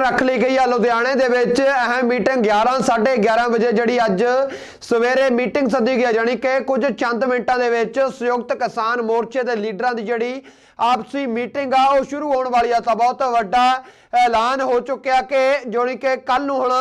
ਰੱਖ ਲਈ ਗਈ ਆ ਲੁਧਿਆਣੇ ਦੇ ਵਿੱਚ। ਅਹਿਮ ਮੀਟਿੰਗ 11 11:30 ਵਜੇ ਜਿਹੜੀ ਅੱਜ ਸਵੇਰੇ ਮੀਟਿੰਗ ਸੱਦੀ ਗਈ ਹੈ ਜਾਣੀ ਕਿ ਕੁਝ ਚੰਦ ਮਿੰਟਾਂ ਦੇ ਵਿੱਚ ਸੰਯੁਕਤ ਕਿਸਾਨ ਮੋਰਚੇ ਦੇ ਲੀਡਰਾਂ ਦੀ ਜਿਹੜੀ ਆਪਸੀ ਮੀਟਿੰਗ ਆ, ਉਹ ਸ਼ੁਰੂ ਹੋਣ ਵਾਲੀ ਆ। ਤਾਂ ਬਹੁਤ ਵੱਡਾ ਐਲਾਨ ਹੋ ਚੁੱਕਿਆ ਕਿ ਜਾਣੀ ਕਿ ਕੱਲ ਨੂੰ ਹੁਣ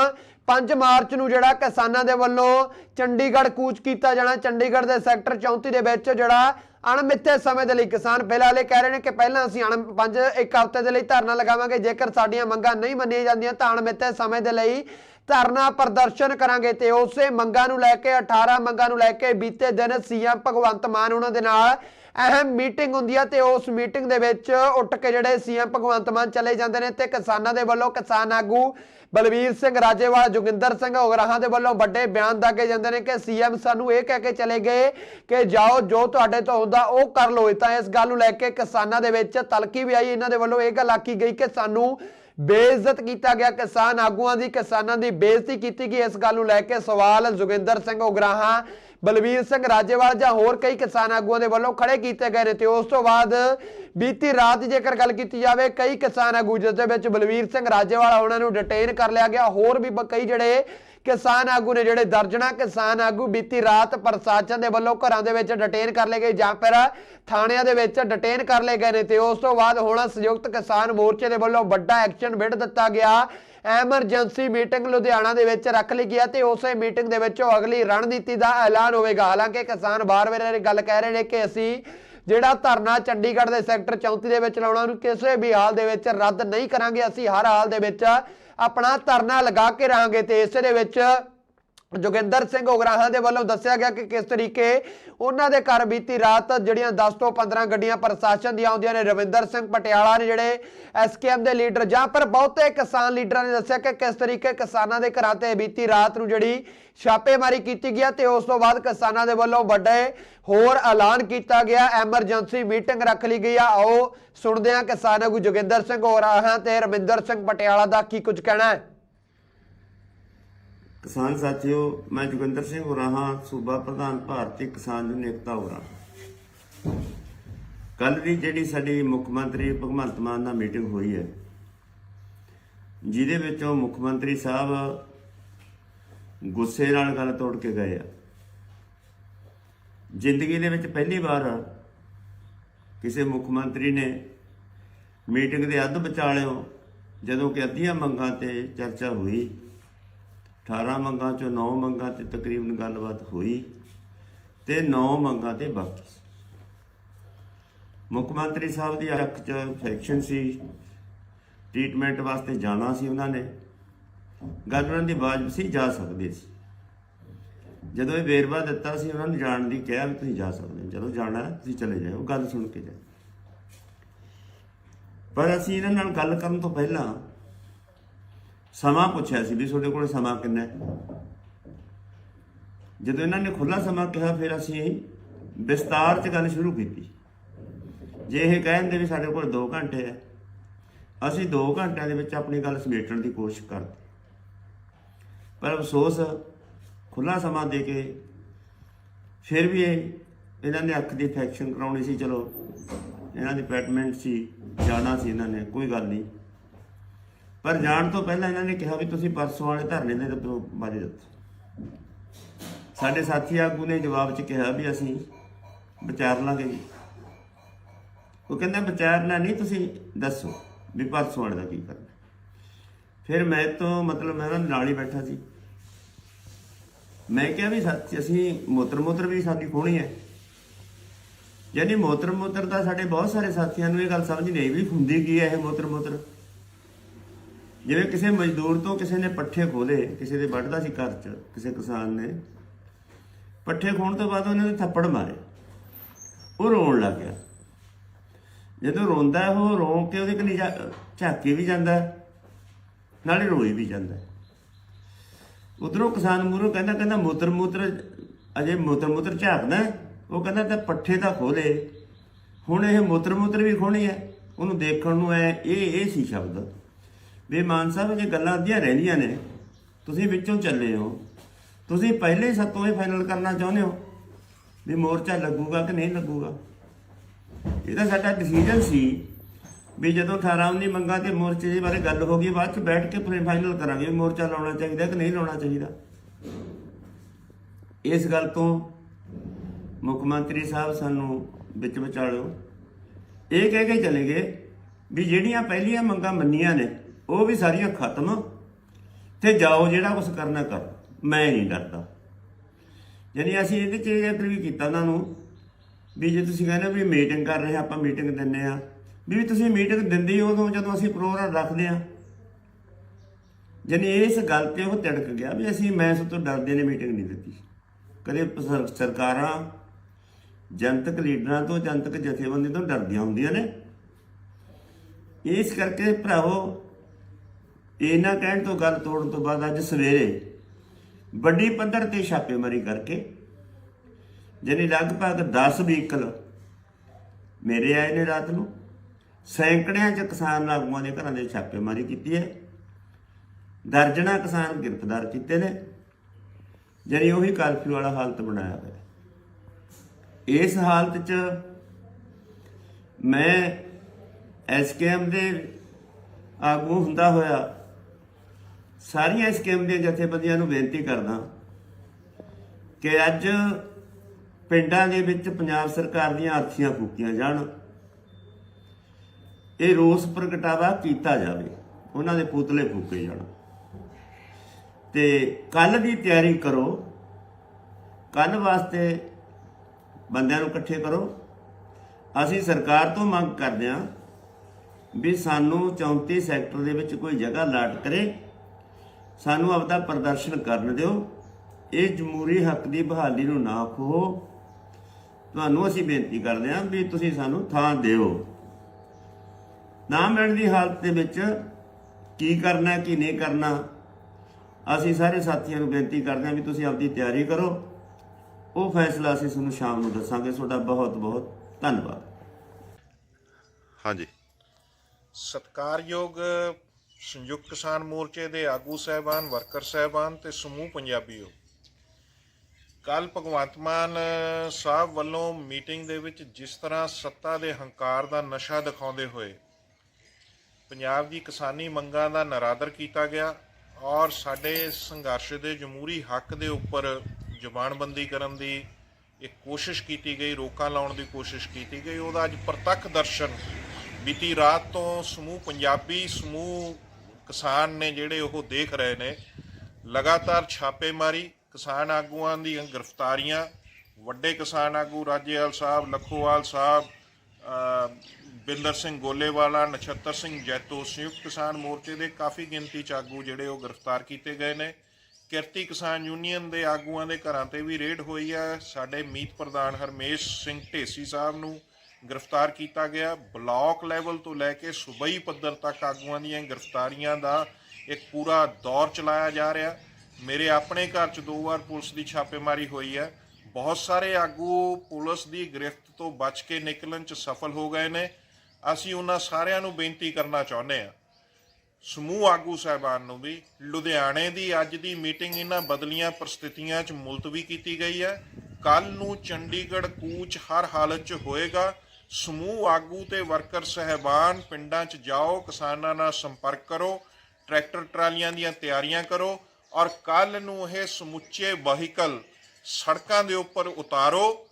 5 ਮਾਰਚ ਨੂੰ ਜਿਹੜਾ ਕਿਸਾਨਾਂ ਦੇ ਵੱਲੋਂ ਚੰਡੀਗੜ੍ਹ ਕੂਚ ਕੀਤਾ ਜਾਣਾ, ਚੰਡੀਗੜ੍ਹ ਦੇ ਸੈਕਟਰ 34 ਦੇ ਵਿੱਚ ਜਿਹੜਾ ਅਣਮਿੱਥੇ ਸਮੇਂ ਦੇ ਲਈ ਕਿਸਾਨ ਫਿਲਹਾਲ ਇਹ ਕਹਿ ਰਹੇ ਨੇ ਕਿ ਪਹਿਲਾਂ ਅਸੀਂ ਅਣ ਪੰਜ ਇੱਕ ਹਫ਼ਤੇ ਦੇ ਲਈ ਧਰਨਾ ਲਗਾਵਾਂਗੇ, ਜੇਕਰ ਸਾਡੀਆਂ ਮੰਗਾਂ ਨਹੀਂ ਮੰਨੀਆਂ ਜਾਂਦੀਆਂ ਤਾਂ ਅਣਮਿੱਥੇ ਸਮੇਂ ਦੇ ਲਈ ਧਰਨਾ ਪ੍ਰਦਰਸ਼ਨ ਕਰਾਂਗੇ ਤੇ ਉਸੇ ਮੰਗਾਂ ਨੂੰ ਲੈ ਕੇ 18 ਮੰਗਾਂ ਨੂੰ ਲੈ ਕੇ ਬੀਤੇ ਦਿਨ ਸੀਐਮ ਭਗਵੰਤ ਮਾਨ ਉਹਨਾਂ ਦੇ ਨਾਲ ਅਹਿਮ ਮੀਟਿੰਗ ਹੁੰਦੀ ਹੈ ਤੇ ਉਸ ਮੀਟਿੰਗ ਦੇ ਵਿੱਚ ਉੱਠ ਕੇ ਜਿਹੜੇ ਸੀਐਮ ਭਗਵੰਤ ਮਾਨ ਚਲੇ ਜਾਂਦੇ ਨੇ ਤੇ ਕਿਸਾਨਾਂ ਦੇ ਵੱਲੋਂ ਕਿਸਾਨ ਆਗੂ ਬਲਵੀਰ ਸਿੰਘ ਰਾਜੇਵਾਲ, ਜੋਗਿੰਦਰ ਸਿੰਘ ਉਗਰਾਹਾਂ ਦੇ ਵੱਲੋਂ ਵੱਡੇ ਬਿਆਨ ਦਾਗੇ ਜਾਂਦੇ ਨੇ ਕਿ ਸੀਐਮ ਸਾਨੂੰ ਇਹ ਕਹਿ ਕੇ ਚਲੇ ਗਏ ਕਿ ਜਾਓ, ਜੋ ਤੁਹਾਡੇ ਤੋਂ ਹੁੰਦਾ ਉਹ ਕਰ ਲਓ। ਤਾਂ ਇਸ ਗੱਲ ਨੂੰ ਲੈ ਕੇ ਕਿਸਾਨਾਂ ਦੇ ਵਿੱਚ ਤਲਕੀ ਵੀ ਆਈ। ਇਹਨਾਂ ਦੇ ਵੱਲੋਂ ਇਹ ਗੱਲ ਆਖੀ ਗਈ ਕਿ ਸਾਨੂੰ ਬੇਇੱਜ਼ਤ ਕੀਤਾ ਗਿਆ। ਕਿਸਾਨ ਆਗੂਆਂ ਦੀ, ਕਿਸਾਨਾਂ ਦੀ ਬੇਇੱਜ਼ਤੀ ਕੀਤੀ ਗਈ। ਇਸ ਗੱਲ ਨੂੰ ਲੈ ਕੇ ਸਵਾਲ ਜੋਗਿੰਦਰ ਸਿੰਘ ਉਗਰਾਹਾਂ ਬਲਬੀਰ ਸਿੰਘ ਰਾਜੇਵਾਲ ਜਾਂ ਹੋਰ ਕਈ ਕਿਸਾਨ ਆਗੂਆਂ ਦੇ ਵੱਲੋਂ ਖੜੇ ਕੀਤੇ ਗਏ ਨੇ ਤੇ ਉਸ ਤੋਂ ਬਾਅਦ ਬੀਤੀ ਰਾਤ ਜੇਕਰ ਗੱਲ ਕੀਤੀ ਜਾਵੇ, ਕਈ ਕਿਸਾਨ ਆਗੂ ਜਿਸ ਦੇ ਵਿੱਚ ਬਲਬੀਰ ਸਿੰਘ ਰਾਜੇਵਾਲ ਉਹਨਾਂ ਨੂੰ ਡਿਟੇਨ ਕਰ ਲਿਆ ਗਿਆ। ਹੋਰ ਵੀ ਬ- ਕਈ ਜਿਹੜੇ ਕਿਸਾਨ ਆਗੂ ਨੇ, ਜਿਹੜੇ ਦਰਜਣਾ ਕਿਸਾਨ ਆਗੂ ਬੀਤੀ ਰਾਤ ਪ੍ਰਸ਼ਾਸਨ ਦੇ ਵੱਲੋਂ ਘਰਾਂ ਦੇ ਵਿੱਚ ਡਿਟੇਨ ਕਰ ਲਏ ਗਏ ਜਾਂ ਫਿਰ ਥਾਣਿਆਂ ਦੇ ਵਿੱਚ ਡਿਟੇਨ ਕਰ ਲਏ ਗਏ ਨੇ ਤੇ ਉਸ ਤੋਂ ਬਾਅਦ ਹੁਣ ਸੰਯੁਕਤ ਕਿਸਾਨ ਮੋਰਚੇ ਦੇ ਵੱਲੋਂ ਵੱਡਾ ਐਕਸ਼ਨ ਵਿੱਢ ਦਿੱਤਾ ਗਿਆ। ਐਮਰਜੈਂਸੀ ਮੀਟਿੰਗ ਲੁਧਿਆਣਾ ਦੇ ਵਿੱਚ ਰੱਖ ਲਈ ਗਿਆ ਤੇ ਉਸੇ ਮੀਟਿੰਗ ਦੇ ਵਿੱਚ ਉਹ ਅਗਲੀ ਰਣਨੀਤੀ ਦਾ ਐਲਾਨ ਹੋਵੇਗਾ। ਹਾਲਾਂਕਿ ਕਿਸਾਨ ਬਾਰ-ਬਾਰ ਇਹ ਗੱਲ ਕਹਿ ਰਹੇ ਨੇ ਕਿ ਅਸੀਂ ਜਿਹੜਾ ਧਰਨਾ ਚੰਡੀਗੜ੍ਹ ਦੇ ਸੈਕਟਰ 34 ਦੇ ਵਿੱਚ ਲਾਉਣਾ ਨੂੰ ਕਿਸੇ ਵੀ ਹਾਲ ਦੇ ਵਿੱਚ ਰੱਦ ਨਹੀਂ ਕਰਾਂਗੇ। ਅਸੀਂ ਹਰ ਹਾਲ ਦੇ ਵਿੱਚ ਆਪਣਾ ਧਰਨਾ ਲਗਾ ਕੇ ਰਹਾਂਗੇ ਤੇ ਇਸੇ ਦੇ ਵਿੱਚ ਜੋਗਿੰਦਰ ਸਿੰਘ ਉਗਰਾਹਾਂ ਦੇ ਵੱਲੋਂ ਦੱਸਿਆ ਗਿਆ ਕਿ ਕਿਸ ਤਰੀਕੇ ਉਹਨਾਂ ਦੇ ਘਰ ਬੀਤੀ ਰਾਤ ਜਿਹੜੀਆਂ 10 ਤੋਂ 15 ਗੱਡੀਆਂ ਪ੍ਰਸ਼ਾਸਨ ਦੀਆਂ ਆਉਂਦੀਆਂ ਨੇ, ਰਵਿੰਦਰ ਸਿੰਘ ਪਟਿਆਲਾ ਨੇ ਜਿਹੜੇ ਐਸਕੇਐਮ ਦੇ ਲੀਡਰ ਜਾਂ ਪਰ ਬਹੁਤੇ ਕਿਸਾਨ ਲੀਡਰਾਂ ਨੇ ਦੱਸਿਆ ਕਿ ਕਿਸ ਤਰੀਕੇ ਕਿਸਾਨਾਂ ਦੇ ਘਰਾਂ ਤੇ ਬੀਤੀ ਰਾਤ ਨੂੰ ਜਿਹੜੀ ਛਾਪੇਮਾਰੀ ਕੀਤੀ ਗਿਆ ਤੇ ਉਸ ਤੋਂ ਬਾਅਦ ਕਿਸਾਨਾਂ ਦੇ ਵੱਲੋਂ ਵੱਡੇ ਹੋਰ ਐਲਾਨ ਕੀਤਾ ਗਿਆ, ਐਮਰਜੈਂਸੀ ਮੀਟਿੰਗ ਰੱਖ ਲਈ ਗਈ ਆ। ਆਓ ਸੁਣਦੇ ਹਾਂ ਕਿਸਾਨ ਆਗੂ ਜੋਗਿੰਦਰ ਸਿੰਘ ਉਗਰਾਹਾਂ ਤੇ ਰਵਿੰਦਰ ਸਿੰਘ ਪਟਿਆਲਾ ਦਾ ਕੀ ਕੁਝ ਕਹਿਣਾ ਹੈ। ਕਿਸਾਨ ਸਾਥੀਓ, ਮੈਂ ਜੋਗਿੰਦਰ ਸਿੰਘ ਉਰਾਹਾਂ ਸੂਬਾ ਪ੍ਰਧਾਨ ਭਾਰਤੀ ਕਿਸਾਨ ਯੂਨੀਅਨ ਏਕਤਾ ਉਰਾ ਕੱਲ ਦੀ ਜਿਹੜੀ ਸਾਡੀ ਮੁੱਖ ਮੰਤਰੀ ਭਗਵੰਤ ਮਾਨ ਨਾਲ ਮੀਟਿੰਗ ਹੋਈ ਹੈ, ਜਿਹਦੇ ਵਿੱਚੋਂ ਮੁੱਖ ਮੰਤਰੀ ਸਾਹਿਬ ਗੁੱਸੇ ਨਾਲ ਗੱਲ ਤੋੜ ਕੇ ਗਏ ਆ। ਜ਼ਿੰਦਗੀ ਦੇ ਵਿੱਚ ਪਹਿਲੀ ਵਾਰ ਕਿਸੇ ਮੁੱਖ ਮੰਤਰੀ ਨੇ ਮੀਟਿੰਗ ਦੇ ਅੱਧ ਵਿਚਾਲਿਓ ਜਦੋਂ ਕਿ ਅੱਧੀਆਂ ਮੰਗਾਂ ਤੇ ਚਰਚਾ ਹੋਈ 18 ਮੰਗਾਂ ਚੋਂ 9 ਮੰਗਾਂ ਤੇ ਤਕਰੀਬਨ ਗੱਲਬਾਤ ਹੋਈ ਤੇ 9 ਮੰਗਾਂ ਤੇ ਬਾਕੀ ਮੁੱਖ ਮੰਤਰੀ ਸਾਹਿਬ ਦੀ ਅੱਖ 'ਚ ਇਨਫੈਕਸ਼ਨ ਸੀ। ਟ੍ਰੀਟਮੈਂਟ ਵਾਸਤੇ ਜਾਣਾ ਸੀ ਉਹਨਾਂ ਨੇ। ਗੱਲ ਉਹਨਾਂ ਦੀ ਵਾਜਬ ਸੀ, ਜਾ ਸਕਦੇ ਸੀ। ਜਦੋਂ ਇਹ ਵੇਰਵਾ ਦਿੱਤਾ ਸੀ, ਉਹਨਾਂ ਨੂੰ ਜਾਣ ਦੀ ਕਿਹਾ ਵੀ ਤੁਸੀਂ ਜਾ ਸਕਦੇ ਹੋ। ਜਦੋਂ ਜਾਣਾ, ਤੁਸੀਂ ਚਲੇ ਜਾਓ ਗੱਲ ਸੁਣ ਕੇ ਜਾਓ ਪਰ ਅਸੀਂ ਇਹਨਾਂ ਨਾਲ ਗੱਲ ਕਰਨ ਤੋਂ ਪਹਿਲਾਂ ਸਮਾਂ ਪੁੱਛਿਆ ਸੀ ਵੀ ਤੁਹਾਡੇ ਕੋਲ ਸਮਾਂ ਕਿੰਨਾ ਹੈ? ਜਦੋਂ ਇਹਨਾਂ ਨੇ ਖੁੱਲਾ ਸਮਾਂ ਕਿਹਾ, ਫਿਰ ਅਸੀਂ ਵਿਸਤਾਰ 'ਚ ਗੱਲ ਸ਼ੁਰੂ ਕੀਤੀ। ਜੇ ਇਹ ਕਹਿੰਦੇ ਵੀ ਸਾਡੇ ਕੋਲ 2 ਘੰਟੇ ਹੈ, ਅਸੀਂ 2 ਘੰਟਿਆਂ ਦੇ ਵਿੱਚ ਆਪਣੀ ਗੱਲ ਸਮੇਟਣ ਦੀ ਕੋਸ਼ਿਸ਼ ਕਰਦੇ ਪਰ ਅਫਸੋਸ ਖੁੱਲਾ ਸਮਾਂ ਦੇ ਕੇ ਫਿਰ ਵੀ ਇਹਨਾਂ ਨੇ ਅੱਖ ਦੀ ਫੈਕਸ਼ਨ ਕਰਾਉਣੀ ਸੀ, ਚਲੋ, ਇਹਨਾਂ ਦੀ ਪੈਟਮੈਂਟ ਸੀ, ਜਾਣਾ ਸੀ ਇਹਨਾਂ ਨੇ, ਕੋਈ ਗੱਲ ਨਹੀਂ। ਪਰ ਜਾਣ ਤੋਂ ਪਹਿਲਾਂ ਇਹਨਾਂ ਨੇ ਕਿਹਾ ਵੀ ਤੁਸੀਂ ਪਰਸੋਂ ਵਾਲੇ ਧਰਨੇ ਦੇ ਬਾਰੇ ਦੱਸੋ ਸਾਡੇ ਸਾਥੀ ਆਗੂ ਨੇ ਜਵਾਬ 'ਚ ਕਿਹਾ ਵੀ ਅਸੀਂ ਵਿਚਾਰ ਲਾਂਗੇ ਜੀ। ਉਹ ਕਹਿੰਦਾ ਵਿਚਾਰਨਾ ਨਹੀਂ, ਤੁਸੀਂ ਦੱਸੋ ਵੀ ਪਰਸੋਂ ਵਾਲੇ ਦਾ ਕੀ ਕਰਨਾ। ਫਿਰ ਮੈਂ ਤੋਂ ਮਤਲਬ ਮੈਂ ਉਹਨਾਂ ਦੇ ਨਾਲ ਹੀ ਬੈਠਾ ਸੀ। ਮੈਂ ਕਿਹਾ ਵੀ ਸੱਚ ਅਸੀਂ ਮੋਤਰ ਮੋਤਰ ਵੀ ਸਾਡੀ ਖੋਣੀ ਹੈ। ਯਾਨੀ ਮੋਤਰ ਮੋਤਰ ਦਾ ਸਾਡੇ ਬਹੁਤ ਸਾਰੇ ਸਾਥੀਆਂ ਨੂੰ ਇਹ ਗੱਲ ਸਮਝ ਨਹੀਂ ਆਈ ਵੀ ਹੁੰਦੀ ਕੀ ਹੈ ਇਹ ਮੋਤਰ ਮੋਤਰ ਜਿਵੇਂ ਕਿਸੇ ਮਜ਼ਦੂਰ ਤੋਂ ਕਿਸੇ ਨੇ ਪੱਠੇ ਖੋਲੇ, ਕਿਸੇ ਦੇ ਵੱਢਦਾ ਸੀ ਘਰ 'ਚ, ਕਿਸੇ ਕਿਸਾਨ ਨੇ, ਪੱਠੇ ਖੋਣ ਤੋਂ ਬਾਅਦ ਉਹਨੇ ਥੱਪੜ ਮਾਰੇ। ਉਹ ਰੋਣ ਲੱਗ ਗਿਆ। ਜਦੋਂ ਰੋਂਦਾ ਉਹ ਰੋ ਕੇ ਉਹਦੇ ਕਨੀ ਝਾਕੀ ਵੀ ਜਾਂਦਾ ਨਾਲੇ ਰੋਈ ਵੀ ਜਾਂਦਾ ਉਧਰੋਂ ਕਿਸਾਨ ਮੂਹਰੋਂ ਕਹਿੰਦਾ ਕਹਿੰਦਾ ਮੂਤਰ ਮੂਤਰ, ਅਜੇ ਮੂਤਰ ਮੂਤਰ ਝਾਕਦਾ ਉਹ ਕਹਿੰਦਾ, ਤਾਂ ਪੱਠੇ ਤਾਂ ਖੋਲੇ। ਹੁਣ ਇਹ ਮੂਤਰ ਮੂਤਰ ਵੀ ਖੋਣੀ ਹੈ। ਉਹਨੂੰ ਦੇਖਣ ਨੂੰ ਐ, ਇਹ ਇਹ ਸੀ ਸ਼ਬਦ। ਵੀ ਮਾਨ ਸਾਹਿਬ, ਜੇ ਗੱਲਾਂ ਅੱਧੀਆਂ ਰਹਿੰਦੀਆਂ ਨੇ, ਤੁਸੀਂ ਵਿੱਚੋਂ ਚੱਲੇ ਹੋ। ਤੁਸੀਂ ਪਹਿਲੇ ਹੀ ਸੱਤੋਂ ਇਹ ਫਾਈਨਲ ਕਰਨਾ ਚਾਹੁੰਦੇ ਹੋ ਵੀ ਮੋਰਚਾ ਲੱਗੂਗਾ ਕਿ ਨਹੀਂ ਲੱਗੂਗਾ? ਇਹ ਤਾਂ ਸਾਡਾ ਡਿਸੀਜਨ ਸੀ ਵੀ ਜਦੋਂ 18 19 ਮੰਗਾਂ ਤੇ ਮੋਰਚੇ ਦੇ ਬਾਰੇ ਗੱਲ ਹੋ ਗਈ, ਬਾਅਦ ਚ ਬੈਠ ਕੇ ਫਿਰ ਫਾਈਨਲ ਕਰਾਂਗੇ ਵੀ ਮੋਰਚਾ ਲਾਉਣਾ ਚਾਹੀਦਾ ਕਿ ਨਹੀਂ ਲਾਉਣਾ ਚਾਹੀਦਾ। ਇਸ ਗੱਲ ਤੋਂ ਮੁੱਖ ਮੰਤਰੀ ਸਾਹਿਬ ਸਾਨੂੰ ਵਿੱਚ ਵਿਚਾਲਿਓ। ਇਹ ਕਹਿ ਕੇ ਚਲੇ ਗਏ ਵੀ ਜਿਹੜੀਆਂ ਪਹਿਲੀਆਂ ਮੰਗਾਂ ਮੰਨੀਆਂ ਨੇ ਉਹ ਵੀ ਸਾਰੀਆਂ ਖਤਮ। ਤੇ ਜਾਓ, ਜਿਹੜਾ ਕੁਝ ਕਰਨਾ ਕਰ। ਮੈਂ ਨਹੀਂ ਡਰਦਾ ਯਾਨੀ ਅਸੀਂ ਇਹਦੇ ਚ ਇਹ ਵੀ ਕੀਤਾ ਉਹਨਾਂ ਨੂੰ ਵੀ ਜੇ ਤੁਸੀਂ ਕਹਿੰਦੇ ਵੀ ਮੀਟਿੰਗ ਕਰ ਰਹੇ ਆਪਾਂ ਮੀਟਿੰਗ ਦਿੰਨੇ ਆ। ਵੀ ਤੁਸੀਂ ਮੀਟਿੰਗ ਦਿੰਦੇ ਹੀ ਉਦੋਂ ਜਦੋਂ ਅਸੀਂ ਪ੍ਰੋਗਰਾਮ ਰੱਖਦੇ ਆ। ਯਾਨੀ ਇਸ ਗੱਲ ਤੇ ਉਹ ਤਿੜਕ ਗਿਆ ਵੀ ਅਸੀਂ, ਮੈਂ ਸਭ ਤੋਂ ਡਰਦੇ ਨੇ ਮੀਟਿੰਗ ਨਹੀਂ ਦਿੱਤੀ। ਕਦੇ ਸਰਕਾਰਾਂ, ਜਨਤਕ ਲੀਡਰਾਂ ਤੋਂ, ਜਨਤਕ ਜਥੇਬੰਦੀ ਤੋਂ ਡਰਦੀਆਂ ਹੁੰਦੀਆਂ ਨੇ। ਇਸ ਕਰਕੇ ਭਰਾਵੋ ਇਹਨਾਂ ਕਹਿਣ ਤੋਂ ਗੱਲ ਤੋੜਨ ਤੋਂ ਬਾਅਦ ਅੱਜ ਸਵੇਰੇ ਵੱਡੀ ਪੱਧਰ ਤੇ ਛਾਪੇਮਾਰੀ ਕਰਕੇ ਜਾਣੀ ਲਗਭਗ 10 ਵਹੀਕਲ ਮੇਰੇ ਆਏ ਨੇ ਰਾਤ ਨੂੰ, ਸੈਂਕੜਿਆਂ ਚ ਕਿਸਾਨ ਆਗੂਆਂ ਦੇ ਘਰਾਂ ਦੇ ਛਾਪੇਮਾਰੀ ਕੀਤੀ ਹੈ। ਦਰਜਣਾ ਕਿਸਾਨ ਗ੍ਰਿਫਤਾਰ ਕੀਤੇ ਨੇ। ਜਾਣੀ ਉਹੀ ਕਰਫਿਊ ਵਾਲਾ ਹਾਲਤ ਬਣਾਇਆ ਹੋਇਆ ਇਸ ਹਾਲਤ 'ਚ ਮੈਂ ਐਸਕੇਐਮ ਦੇ ਆਗੂ ਹੁੰਦਾ ਹੋਇਆ ਸਾਰੀਆਂ ਐਸਕੇਐਮ ਦੀਆਂ ਜਥੇਬੰਦੀਆਂ ਨੂੰ ਬੇਨਤੀ ਕਰਦਾ ਕਿ ਅੱਜ ਪਿੰਡਾਂ ਦੇ ਵਿੱਚ ਪੰਜਾਬ ਸਰਕਾਰ ਦੀਆਂ ਅਰਥੀਆਂ ਫੂਕੀਆਂ ਜਾਣ। ਇਹ ਰੋਸ ਪ੍ਰਗਟਾਵਾ ਕੀਤਾ ਜਾਵੇ, ਉਹਨਾਂ ਦੇ ਪੁਤਲੇ ਫੂਕੇ ਜਾਣ। ਤੇ ਕੱਲ ਦੀ ਤਿਆਰੀ ਕਰੋ ਕੱਲ ਵਾਸਤੇ ਬੰਦਿਆਂ ਨੂੰ ਇਕੱਠੇ ਕਰੋ। ਅਸੀਂ ਸਰਕਾਰ ਤੋਂ ਮੰਗ ਕਰਦੇ ਹਾਂ ਵੀ ਸਾਨੂੰ 34 ਸੈਕਟਰ ਦੇ ਵਿੱਚ ਕੋਈ ਜਗ੍ਹਾ ਲਾਟ ਕਰੇ। ਸਾਨੂੰ ਆਪਦਾ ਪ੍ਰਦਰਸ਼ਨ ਕਰਨ ਦਿਓ। ਇਹ ਜਮਹੂਰੀ ਹੱਕ ਦੀ ਬਹਾਲੀ ਨੂੰ ਨਾ ਖੋ ਤੁਹਾਨੂੰ ਅਸੀਂ ਬੇਨਤੀ ਕਰਦੇ ਹਾਂ ਵੀ ਤੁਸੀਂ ਸਾਨੂੰ ਥਾਂ ਦਿਓ। ਨਾ ਮਿਲਣ ਦੀ ਹਾਲਤ ਦੇ ਵਿੱਚ ਕੀ ਕਰਨਾ ਕੀ ਨਹੀਂ ਕਰਨਾ ਅਸੀਂ ਸਾਰੇ ਸਾਥੀਆਂ ਨੂੰ ਬੇਨਤੀ ਕਰਦੇ ਹਾਂ ਵੀ ਤੁਸੀਂ ਆਪਦੀ ਤਿਆਰੀ ਕਰੋ। ਉਹ ਫੈਸਲਾ ਅਸੀਂ ਤੁਹਾਨੂੰ ਸ਼ਾਮ ਨੂੰ ਦੱਸਾਂਗੇ। ਤੁਹਾਡਾ ਬਹੁਤ ਬਹੁਤ ਧੰਨਵਾਦ। ਹਾਂਜੀ। ਸਤਕਾਰਯੋਗ ਸੰਯੁਕਤ ਕਿਸਾਨ ਮੋਰਚੇ ਦੇ ਆਗੂ ਸਹਿਬਾਨ, ਵਰਕਰ ਸਹਿਬਾਨ ਤੇ ਸਮੂਹ ਪੰਜਾਬੀਓ। ਕੱਲ ਭਗਵੰਤ ਮਾਨ ਸਾਹਿਬ ਵੱਲੋਂ ਮੀਟਿੰਗ ਦੇ ਵਿੱਚ ਜਿਸ ਤਰ੍ਹਾਂ ਸੱਤਾ ਦੇ ਹੰਕਾਰ ਦਾ ਨਸ਼ਾ ਦਿਖਾਉਂਦੇ ਹੋਏ ਪੰਜਾਬ ਦੀ ਕਿਸਾਨੀ ਮੰਗਾਂ ਦਾ ਨਰਾਦਰ ਕੀਤਾ ਗਿਆ ਔਰ ਸਾਡੇ ਸੰਘਰਸ਼ ਦੇ ਜਮਹੂਰੀ ਹੱਕ ਦੇ ਉੱਪਰ ਜ਼ੁਬਾਨਬੰਦੀ ਕਰਨ ਦੀ ਇੱਕ ਕੋਸ਼ਿਸ਼ ਕੀਤੀ ਗਈ, ਰੋਕਾਂ ਲਾਉਣ ਦੀ ਕੋਸ਼ਿਸ਼ ਕੀਤੀ ਗਈ। ਉਹਦਾ ਅੱਜ ਪ੍ਰਤੱਖ ਦਰਸ਼ਨ ਬੀਤੀ ਰਾਤ ਤੋਂ ਸਮੂਹ ਪੰਜਾਬੀ, ਸਮੂਹ ਕਿਸਾਨ ਨੇ ਜਿਹੜੇ ਉਹ ਦੇਖ ਰਹੇ ਨੇ, ਲਗਾਤਾਰ ਛਾਪੇਮਾਰੀ, ਕਿਸਾਨ ਆਗੂਆਂ ਦੀਆਂ ਗ੍ਰਿਫਤਾਰੀਆਂ, ਵੱਡੇ ਕਿਸਾਨ ਆਗੂ ਰਾਜੇਵਾਲ ਸਾਹਿਬ, ਲਖੋਵਾਲ ਸਾਹਿਬ ਬਿੰਦਰ ਸਿੰਘ ਗੋਲੇਵਾਲਾ, ਨਛੱਤਰ ਸਿੰਘ ਜੈਤੋ, ਸੰਯੁਕਤ ਕਿਸਾਨ ਮੋਰਚੇ ਦੇ ਕਾਫੀ ਗਿਣਤੀ ਚ ਆਗੂ ਜਿਹੜੇ ਉਹ ਗ੍ਰਿਫਤਾਰ ਕੀਤੇ ਗਏ ਨੇ। ਕਿਰਤੀ ਕਿਸਾਨ ਯੂਨੀਅਨ ਦੇ ਆਗੂਆਂ ਦੇ ਘਰਾਂ ਤੇ ਵੀ ਰੇਡ ਹੋਈ ਹੈ। ਸਾਡੇ ਮੀਤ ਪ੍ਰਧਾਨ ਹਰਮੇਸ਼ ਸਿੰਘ ਢੇਸੀ ਸਾਹਿਬ ਨੂੰ ਗ੍ਰਿਫਤਾਰ ਕੀਤਾ ਗਿਆ। ਬਲਾਕ ਲੈਵਲ ਤੋਂ ਲੈ ਕੇ ਸੂਬਾਈ ਪੱਧਰ ਤੱਕ ਆਗੂਆਂ ਦੀਆਂ ਗ੍ਰਿਫਤਾਰੀਆਂ ਦਾ ਇੱਕ ਪੂਰਾ ਦੌਰ ਚਲਾਇਆ ਜਾ ਰਿਹਾ। ਮੇਰੇ ਆਪਣੇ ਘਰ 'ਚ ਦੋ ਵਾਰ ਪੁਲਿਸ ਦੀ ਛਾਪੇਮਾਰੀ ਹੋਈ ਹੈ। ਬਹੁਤ ਸਾਰੇ ਆਗੂ ਪੁਲਿਸ ਦੀ ਗ੍ਰਿਫਤ ਤੋਂ ਬਚ ਕੇ ਨਿਕਲਣ 'ਚ ਸਫਲ ਹੋ ਗਏ ਨੇ। ਅਸੀਂ ਉਹਨਾਂ ਸਾਰਿਆਂ ਨੂੰ ਬੇਨਤੀ ਕਰਨਾ ਚਾਹੁੰਦੇ ਹਾਂ। ਸਮੂਹ ਆਗੂ ਸਾਹਿਬਾਨ ਨੂੰ ਵੀ, ਲੁਧਿਆਣੇ ਦੀ ਅੱਜ ਦੀ ਮੀਟਿੰਗ ਇਹਨਾਂ ਬਦਲੀਆਂ ਪ੍ਰਸਥਿਤੀਆਂ 'ਚ ਮੁਲਤਵੀ ਕੀਤੀ ਗਈ ਹੈ। ਕੱਲ ਨੂੰ ਚੰਡੀਗੜ੍ਹ, ਕੂਚ ਹਰ ਹਾਲਤ 'ਚ ਹੋਏਗਾ। ਸਮੂਹ ਆਗੂ ਤੇ ਵਰਕਰ ਸਹਿਬਾਨ ਪਿੰਡਾਂ 'ਚ ਜਾਓ, ਕਿਸਾਨਾਂ ਨਾਲ ਸੰਪਰਕ ਕਰੋ, ਟਰੈਕਟਰ ਟਰਾਲੀਆਂ ਦੀਆਂ ਤਿਆਰੀਆਂ ਕਰੋ ਔਰ ਕੱਲ ਨੂੰ ਇਹ ਸਮੁੱਚੇ ਵਹੀਕਲ ਸੜਕਾਂ ਦੇ ਉੱਪਰ ਉਤਾਰੋ।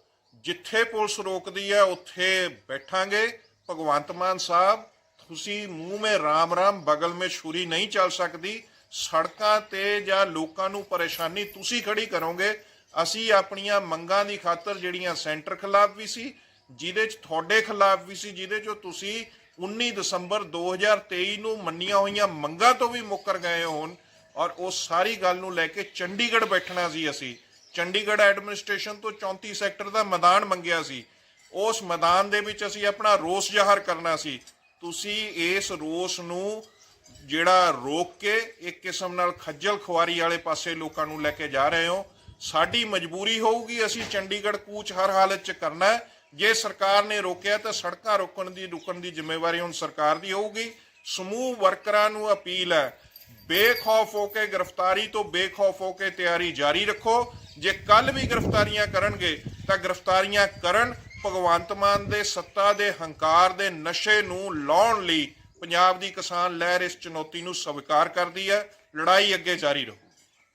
ਜਿੱਥੇ ਪੁਲਿਸ ਰੋਕਦੀ ਹੈ, ਉੱਥੇ ਬੈਠਾਂਗੇ। ਭਗਵੰਤ ਮਾਨ ਸਾਹਿਬ, ਤੁਸੀਂ ਮੂੰਹ ਮੇ ਰਾਮ ਰਾਮ, ਬਗਲ ਮੇ ਛੁਰੀ ਨਹੀਂ ਚੱਲ ਸਕਦੀ। ਸੜਕਾਂ ਤੇ ਜਾਂ ਲੋਕਾਂ ਨੂੰ ਪਰੇਸ਼ਾਨੀ ਤੁਸੀਂ ਖੜੀ ਕਰੋਗੇ। ਅਸੀਂ ਆਪਣੀਆਂ ਮੰਗਾਂ ਦੀ ਖਾਤਰ ਜਿਹੜੀਆਂ ਸੈਂਟਰ ਖਿਲਾਫ ਵੀ ਸੀ ਜਿਹਦੇ ਚ ਤੁਹਾਡੇ ਖਿਲਾਫ ਵੀ ਸੀ, ਜਿਹਦੇ ਚੋਂ ਤੁਸੀਂ 19 ਦਸੰਬਰ 2023 ਨੂੰ ਮੰਨੀਆਂ ਹੋਈਆਂ ਮੰਗਾਂ ਤੋਂ ਵੀ ਮੁੱਕਰ ਗਏ ਹੋਣ ਔਰ ਉਹ ਸਾਰੀ ਗੱਲ ਨੂੰ ਲੈ ਕੇ ਚੰਡੀਗੜ੍ਹ ਬੈਠਣਾ ਸੀ ਅਸੀਂ। ਚੰਡੀਗੜ੍ਹ ਐਡਮਿਨਿਸਟ੍ਰੇਸ਼ਨ ਤੋਂ 34 ਸੈਕਟਰ ਦਾ ਮੈਦਾਨ ਮੰਗਿਆ ਸੀ। ਉਸ ਮੈਦਾਨ ਦੇ ਵਿੱਚ ਅਸੀਂ ਆਪਣਾ ਰੋਸ ਜ਼ਾਹਰ ਕਰਨਾ ਸੀ। ਤੁਸੀਂ ਇਸ ਰੋਸ ਨੂੰ ਜਿਹੜਾ ਰੋਕ ਕੇ ਇੱਕ ਕਿਸਮ ਨਾਲ ਖੱਜਲ ਖੁਆਰੀ ਵਾਲੇ ਪਾਸੇ ਲੋਕਾਂ ਨੂੰ ਲੈ ਕੇ ਜਾ ਰਹੇ ਹੋ, ਸਾਡੀ ਮਜਬੂਰੀ ਹੋਊਗੀ ਅਸੀਂ ਚੰਡੀਗੜ੍ਹ ਕੂਚ ਹਰ ਹਾਲਤ 'ਚ ਕਰਨਾ ਹੈ। ਜੇ ਸਰਕਾਰ ਨੇ ਰੋਕਿਆ ਤਾਂ ਸੜਕਾਂ ਰੋਕਣ ਦੀ, ਰੁਕਣ ਦੀ ਜ਼ਿੰਮੇਵਾਰੀ ਹੁਣ ਸਰਕਾਰ ਦੀ ਹੋਊਗੀ। ਸਮੂਹ ਵਰਕਰਾਂ ਨੂੰ ਅਪੀਲ ਹੈ, ਬੇਖੌਫ ਹੋ ਕੇ ਗ੍ਰਿਫਤਾਰੀ ਤੋਂ ਬੇਖੌਫ ਹੋ ਕੇ ਤਿਆਰੀ ਜਾਰੀ ਰੱਖੋ। ਜੇ ਕੱਲ ਵੀ ਗ੍ਰਿਫਤਾਰੀਆਂ ਕਰਨਗੇ, ਤਾਂ ਗ੍ਰਿਫਤਾਰੀਆਂ ਕਰਨ ਭਗਵੰਤ ਮਾਨ ਦੇ ਸੱਤਾ ਦੇ ਹੰਕਾਰ ਦੇ ਨਸ਼ੇ ਨੂੰ ਲਾਉਣ ਲਈ ਪੰਜਾਬ ਦੀ ਕਿਸਾਨ ਲਹਿਰ ਇਸ ਚੁਣੌਤੀ ਨੂੰ ਸਵੀਕਾਰ ਕਰਦੀ ਹੈ। ਲੜਾਈ ਅੱਗੇ ਜਾਰੀ ਰਹੂ।